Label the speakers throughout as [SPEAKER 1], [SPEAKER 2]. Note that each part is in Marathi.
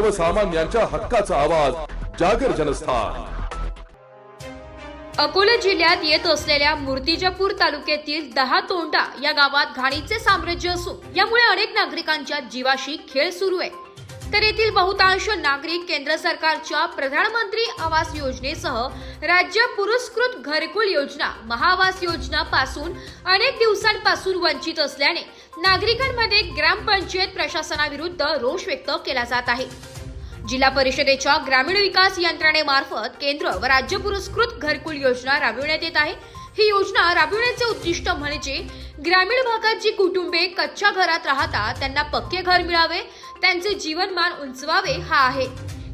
[SPEAKER 1] सर्वसामान्यांच्या हक्काचा आवाज जागर जनस्थान.
[SPEAKER 2] अकोला जिल्ह्यात येत असलेल्या मूर्तिजापूर तालुक्यातील दहा तोंडा या गावात घाणीचे साम्राज्य असून यामुळे अनेक नागरिकांच्या जीवाशी खेळ सुरू आहे. तर येथील बहुतांश नागरिक केंद्र सरकारच्या प्रधानमंत्री आवास योजनेसह राज्य पुरस्कृत घरकुल योजना महाआवास योजना पासून अनेक दिवसांपासून वंचित असल्याने नागरिकांमध्ये ग्रामपंचायत प्रशासनाविरुद्ध रोष व्यक्त केला जात आहे. जिल्हा परिषदेच्या ग्रामीण विकास यंत्रणेमार्फत केंद्र व राज्य पुरस्कृत घरकुल योजना राबविण्यात येत आहे. ही योजना राबविण्याचे उद्दिष्ट म्हणजे ग्रामीण भागात जी कुटुंबे कच्च्या घरात राहतात त्यांना पक्के घर मिळावे त्यांचे जीवनमान उंचवावे हा आहे.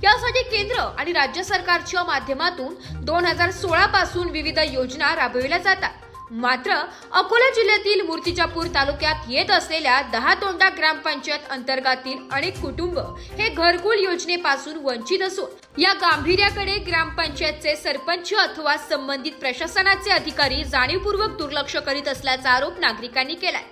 [SPEAKER 2] यासाठी केंद्र आणि राज्य सरकारच्या माध्यमातून दोन हजार सोळा पासून विविध योजना राबविल्या जातात. मात्र अकोला जिल्ह्यातील मूर्तिजापूर तालुक्यात येत असलेल्या दहा तोंडा ग्रामपंचायत अंतर्गातील अनेक कुटुंब हे घरकुल योजनेपासून वंचित असून या गांभीर्याकडे ग्रामपंचायतचे सरपंच अथवा संबंधित प्रशासनाचे अधिकारी जाणीवपूर्वक दुर्लक्ष करीत असल्याचा आरोप नागरिकांनी केलाय.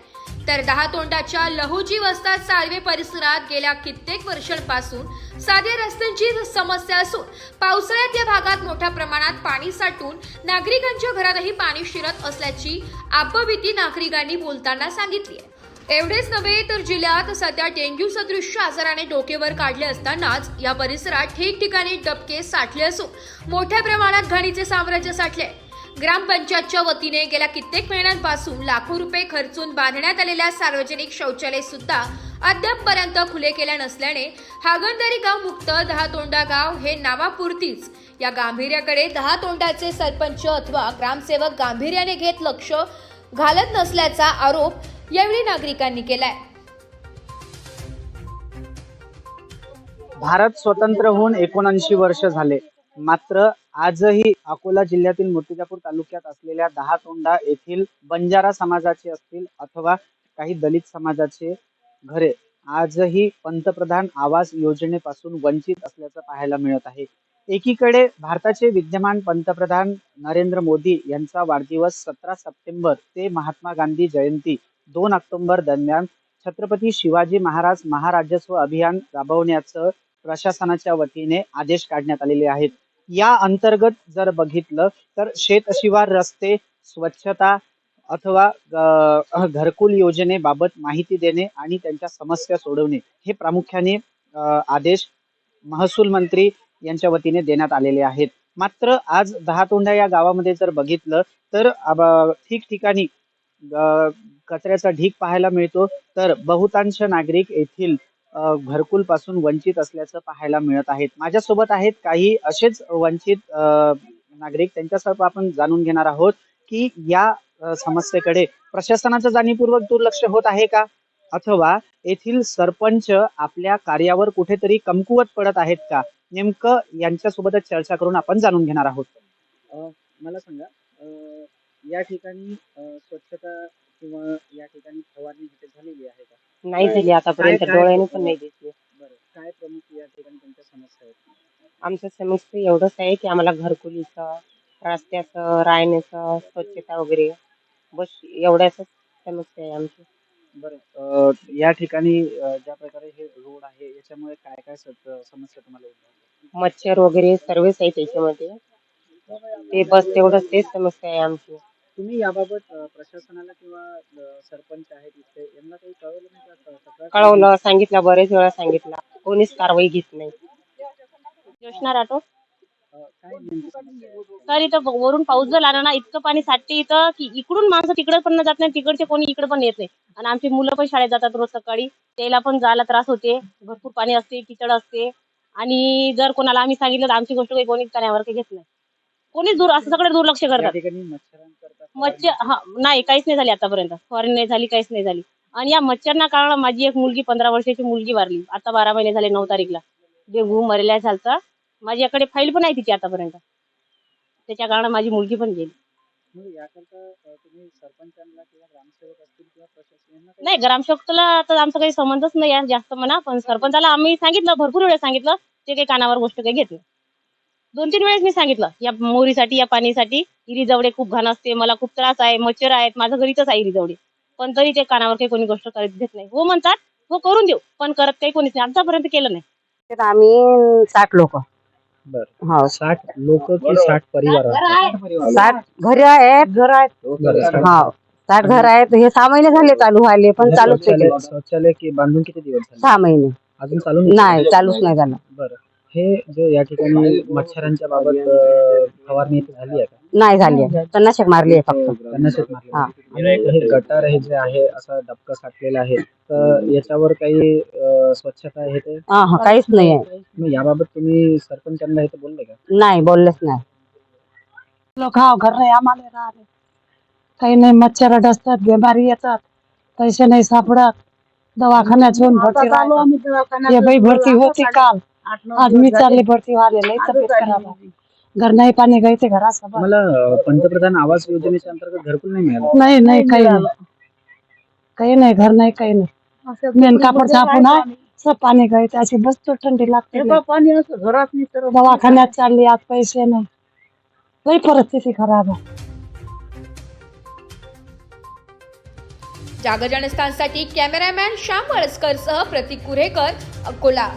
[SPEAKER 2] तर दहा तोंडाच्या लहुजी वस्तात साळवे परिसरात गेल्या कित्येक वर्षांपासून साध्या रस्त्यांची समस्या असून पावसाळ्यात या भागात मोठ्या प्रमाणात पाणी साठून नागरिकांच्या घरातही पाणी शिरत असल्याची आपभीती नागरिकांनी बोलताना सांगितली आहे एवढेच नव्हे तर जिल्ह्यात सध्या डेंग्यू सदृश आजाराने डोकेवर काढले असतानाच या परिसरात ठिकठिकाणी डबके साठले असून मोठ्या प्रमाणात घाणीचे साम्राज्य साठले आहे. ग्रामपंचायतच्या वतीने गेल्या कित्येक महिन्यांपासून लाखो रुपये खर्चून बांधण्यात आलेल्या सार्वजनिक शौचालय सुद्धा अद्यापपर्यंत खुले केल्या नसल्याने हागणदारी गाव मुक्त दहा तोंडा गाव हे नावापुरतीच. या गांभीर्याकडे दहा तोंडाचे सरपंच अथवा ग्रामसेवक गांभीर्याने घेत लक्ष घालत नसल्याचा आरोप यावेळी नागरिकांनी केलाय.
[SPEAKER 3] भारत स्वतंत्र होऊन एकोणऐंशी वर्ष झाले. मात्र आजही अकोला जिल्ह्यातील मूर्तिजापूर तालुक्यात असलेल्या दहा तोंडा येथील बंजारा समाजाचे असतील अथवा काही दलित समाजाचे घरे आजही पंतप्रधान आवास योजनेपासून वंचित असल्याचं पाहायला मिळत आहे. एकीकडे भारताचे विद्यमान पंतप्रधान नरेंद्र मोदी यांचा वाढदिवस सतरा सप्टेंबर ते महात्मा गांधी जयंती दोन ऑक्टोबर दरम्यान छत्रपती शिवाजी महाराज महाराजस्व अभियान राबवण्याचं प्रशासनाच्या वतीने आदेश काढण्यात आलेले आहेत. या अंतर्गत जर बघितलं तर शेतशिवार रस्ते स्वच्छता अथवा घरकुल योजनेबाबत माहिती देणे आणि त्यांच्या समस्या सोडवणे हे प्रामुख्याने आदेश महसूल मंत्री यांच्या वतीने देण्यात आलेले आहेत. मात्र आज दहातोंडा या गावामध्ये जर बघितलं तर ठिकठिकाणी कचऱ्याचा ढीग पाहायला मिळतो. तर बहुतांश नागरिक येथील अ, घरकुलपासून वंचित असल्याचं पाहायला मिळत आहेत. माझ्यासोबत आहेत काही असेच वंचित नागरिक. त्यांच्यासोबत आपण जाणून घेणार आहोत की या समस्येकडे प्रशासनाचं जाणीवपूर्वक दुर्लक्ष होत आहे का? अथवा येथील सरपंच आपल्या कार्यावर कुठेतरी कमकुवत पडत आहेत का? नेमकं यांच्यासोबतच चर्चा करून आपण जाणून घेणार आहोत. मला सांगा या ठिकाणी स्वच्छता किंवा या ठिकाणी फवारणी झालेली आहे का?
[SPEAKER 4] नाही झाली आतापर्यंत
[SPEAKER 3] काय- काय-
[SPEAKER 4] डोळ्याने पण नाही दिसली.
[SPEAKER 3] बरं काय प्रमुख या ठिकाणी तुमच्या समस्या आहेत?
[SPEAKER 4] आमचं समस्या एवढंच आहे की आम्हाला घरकुलीचं रस्त्याचं राहण्याचं स्वच्छता वगैरे बस एवढ्याच समस्या आहे आमची.
[SPEAKER 3] बरं अं, या ठिकाणी अं, ज्या प्रकारे हे रोड आहे याच्यामुळे काय काय सत- समस्या तुम्हाला
[SPEAKER 4] मच्छर वगैरे सर्वच आहे त्याच्यामध्ये. ते बस तेवढंच तेच समस्या आहे आमची.
[SPEAKER 3] तुम्ही याबाबत अं, प्रशासनाला किंवा अं, सरपंच आहेत इथे यांना काही कळवलं नाही का? क- तक्रार केली?
[SPEAKER 4] कळवलं सांगितलं बरेच वेळा सांगितलं. कोणीच कारवाई घेत नाही.
[SPEAKER 5] योजना राठो
[SPEAKER 3] अं, काय नेमकी? समस्या आहे?
[SPEAKER 5] तर इथं ब- वरून पाऊस जर आला ना इतकं पाणी साठते इथं की इकडून माणसं तिकडे पण जात नाही तिकडचे कोणी इकडे पण येत नाही. आणि आमची मुलं पण शाळेत जातात रोज सकाळी. त्याला पण जायला त्रास होते. भरपूर पाणी असते किचड असते. आणि जर कोणाला आम्ही सांगितलं तर आमची गोष्ट काही कोणी करण्यावर काही घेत नाही. कोणीच दूर असं सगळे दुर्लक्ष
[SPEAKER 3] या
[SPEAKER 5] करतात.
[SPEAKER 3] ठिकाणी मच्छरांकरता
[SPEAKER 5] मच्छर हा नाही काहीच नाही झाली आतापर्यंत. फवारणी नाही झाली काहीच नाही झाली. आणि या मच्छरना कारण माझी एक मुलगी पंधरा वर्षाची मुलगी वारली. आता बारा महिने झाले नऊ तारीखला. डेंगू मरेल्या झालता. माझ्याकडे फाईल पण आहे तिची आतापर्यंत. त्याच्या कारण माझी मुलगी पण गेली.
[SPEAKER 3] मग याकरता अं, तुम्ही सरपंचांना किंवा ग्रामसेवक असतील किंवा प्रशासन यांना काही-
[SPEAKER 5] नाही ग्रामसेवकला तर आमचा काही संबंधच नाही आहे जास्त म्हणा. पण सरपंचाला आम्ही सांगितलं भरपूर वेळेस सांगितलं. ते काही कानावर गोष्ट काही घेत नाही. दोन तीन वेळेस मी सांगितलं या मोरीसाठी या पाणीसाठी इरीजवळे खूप घाण असते मला खूप त्रास आहे मच्छर आहेत माझं घरीच आहे इरीजवळे पण तरी ते कानावर काही कोणी गोष्ट करत घेत नाही. हो म्हणतात हो करून देऊ पण करत काही कोणीच नाही. आतापर्यंत केलं नाही.
[SPEAKER 6] तर आम्ही साठ लोक. हो.
[SPEAKER 3] साठ लोक की साठ परिवार?
[SPEAKER 6] साठ घरी आहेत? घर आहेत. हो. साठ घर आहेत. हे सहा महिने झाले चालू व्हायले पण
[SPEAKER 3] हे
[SPEAKER 6] चालूच
[SPEAKER 3] शौचालय बांधून किती दिवस झाले?
[SPEAKER 6] सहा महिने.
[SPEAKER 3] अजून चालू
[SPEAKER 6] नाही चालूच नाही झालं.
[SPEAKER 3] बरं. हे जे या ठिकाणी मच्छरांच्या बाबत अं, फवारणी इथे झाली आहे का?
[SPEAKER 6] नाही झाली आहे. तणनाशक मारली आहे फक्त.
[SPEAKER 3] त्यांना शेत मारलं.
[SPEAKER 6] हा.
[SPEAKER 3] आणि हे गटार हे जे आहे असं डबकं साठलेलं आहे तर याच्यावर काही अं, स्वच्छता हे ते?
[SPEAKER 6] हा हा काहीच नाही आहे.
[SPEAKER 3] मग याबाबत तुम्ही सरपंचांना हे ते बोलले का?
[SPEAKER 6] नाही बोललेच नाही.
[SPEAKER 7] लोक हा घर नाही आम्हाला राहिले काही नाही मच्छर डसतात बिमारी येतात. पैसे नाही सापडत. दवाखान्यात जाऊन भरती. हे बाई भरती होती काल. आज मी चालली भरती तब्येत खराब आहे. घर नाही पाणी गायते घरासोबत
[SPEAKER 3] मला अं, पंतप्रधान आवास योजनेच्या अंतर्गत घरकुल नाही मिळालं.
[SPEAKER 7] नाही नाही काही नाही. काही नाही घर नाही काही नाही. मेन कापड छापून आहे सब पाणी गायते अशी बसतो थंडी लागते दवाखान्यात चालली आज पैसे नाही. लई परिस्थिती खराब आहे.
[SPEAKER 2] जागर जनस्थानसाठी कॅमेरामॅन श्याम वळसकर सह प्रतीक कुरेकर अकोला.